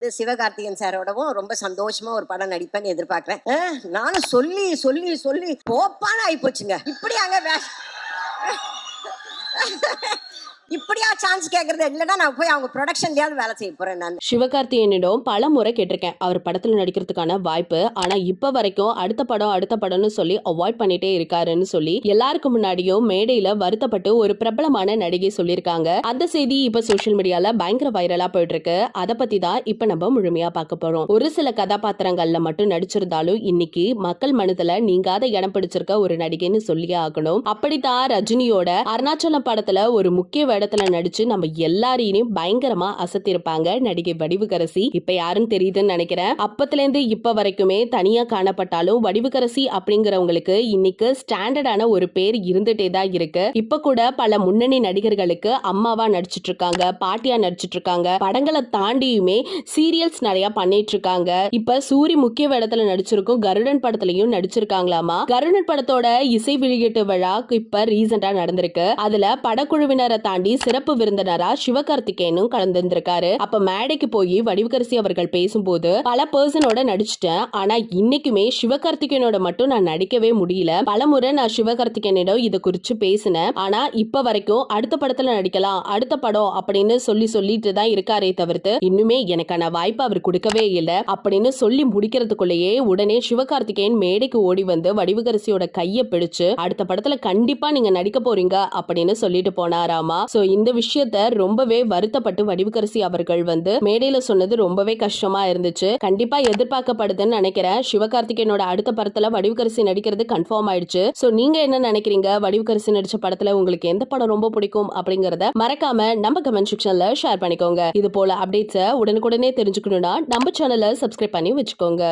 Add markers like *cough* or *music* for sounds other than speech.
சிவகார்த்திகன் சிவகார்த்திகேயன் சாரோடவும் ரொம்ப சந்தோஷமா ஒரு படம் நடிப்பேன்னு எதிர்பார்க்கிறேன். நானும் சொல்லி சொல்லி சொல்லி போப்பான்னு ஆயிப்போச்சுங்க. இப்படியாங்க வே- *laughs* இப்படியா சான்ஸ் கேக்குறது? இல்லைன்னா நான் போய் அவங்க ப்ரொடக்ஷன்லயாவது வேலை செய்ய போறேன் நான். சிவகார்த்தியனிடம் பல முறை கேட்டிருக்கேன். அவர் படத்துல நடிக்கிறதுக்கான வாய்ப்பு. ஆனா இப்ப வரைக்கும் அடுத்த படம் அடுத்த படம்னு சொல்லி அவாய்ட் பண்ணிட்டே இருக்காருன்னு சொல்லி எல்லாருக்கும் முன்னாடியும் மேடையில வருத்தப்பட்டு ஒரு பிரபலமான நடிகை சொல்லியிருக்காங்க. அந்த செய்தி இப்ப சோஷியல் மீடியால பயங்கர வைரலா போயிட்டு இருக்கு அதை பத்தி தான் இப்ப நம்ம முழுமையா பார்க்க போறோம். ஒரு சில கதாபாத்திரங்கள்ல மட்டும் நடிச்சிருந்தாலும் இன்னைக்கு மக்கள் மனதுல நீங்காத இடம் பிடிச்சிருக்க ஒரு நடிகைன்னு சொல்லியே ஆகணும். அப்படித்தான் ரஜினியோட அருணாச்சலம் படத்துல ஒரு முக்கிய வேடத்துல நடிச்சு நம்ம எல்லாரையும் பயங்கரமா அசத்திருப்பாங்க நடிகை வடிவுகரசி இப்ப யாருன்னு தெரியுதுன்னு நினைக்கிறேன். அப்பத்துல இருந்து இப்ப வரைக்குமே தனியா காணப்பட்டாலும் வடிவுகரசி அப்படிங்கிறவங்களுக்கு இன்னைக்கு ஸ்டாண்டர்டான ஒரு பேர் இருந்துட்டே தான் இருக்கு. இப்ப கூட பல முன்னணி நடிகர்களுக்கு அம்மாவா நடிச்சிட்டு இருக்காங்க பாட்டியா நடிச்சிட்டு இருக்காங்க படங்களை தாண்டியுமே சீரியல்ஸ் நிறைய பண்ணிட்டு இருக்காங்க இப்ப சூரி முக்கிய வேடத்துல நடிச்சிருக்கும் கருடன் படத்துலயும் நடிச்சிருக்காங்களாமா? கருடன் படத்தோட இசை வெளியீட்டு விழா இப்ப ரீசெண்டா நடந்திருக்கு. அதுல படக்குழுவினரை தாண்டி சிறப்பு விருந்தினரா சிவகார்த்திகேயனும் கலந்திருந்திருக்காரு. அப்ப மேடைக்கு போய் வடிவுகரசி அவர்கள் பேசும்போது பல பர்சனோட நடிச்சிட்டேன். ஆனா இன்னைக்குமே சிவகார்த்திகேயனோட மட்டும் நான் நடிக்கவே முடியல. பலமுறை நான் சிவகார்த்திகேயனிடம் இதை குறிச்சு பேசினேன். ஆனா இப்ப வரைக்கும் அடுத்த படத்துல நடிக்கலாம் அடுத்த படம் அப்படின்னு சொல்லி சொல்லிட்டு தான் இருக்காரே தவிர்த்து இன்னுமே எனக்கான வாய்ப்பு அவர் கொடுக்கவே இல்லை. அப்படின்னு சொல்லி முடிக்கிறதுக்குள்ளேயே உடனே சிவகார்த்திகேயன் மேடைக்கு ஓடி வந்து வடிவுகரசியோட கையை பிடிச்சு அடுத்த படத்துல கண்டிப்பா நீங்க நடிக்க போறீங்க அப்படின்னு சொல்லிட்டு போனாராமா. சோ இந்த விஷயத்த ரொம்பவே வருத்தப்பட்டு வடிவுக்கரசி அவர்கள் வந்து மேடையில சொன்னது ரொம்பவே கஷ்டமா இருந்துச்சு. கண்டிப்பா எதிர்பார்க்கப்படுதுன்னு நினைக்கிறேன். சிவகார்த்திகேயனோட அடுத்த படத்துல வடிவுக்கரசி நடிக்கிறது கன்ஃபார்ம் ஆயிடுச்சு. சோ நீங்க என்ன நினைக்கிறீங்க? வடிவுக்கரசி நடிச்ச படத்துல உங்களுக்கு எந்த படம் ரொம்ப பிடிக்கும் அப்படிங்கறத மறக்காம நம்ம கமெண்ட் செக்ஷன்ல ஷேர் பண்ணிக்கோங்க. இது போல அப்டேட்ஸை உடனுக்குடனே தெரிஞ்சுக்கணும்னா நம்ம சேனலை சப்ஸ்கிரைப் பண்ணி வச்சுக்கோங்க.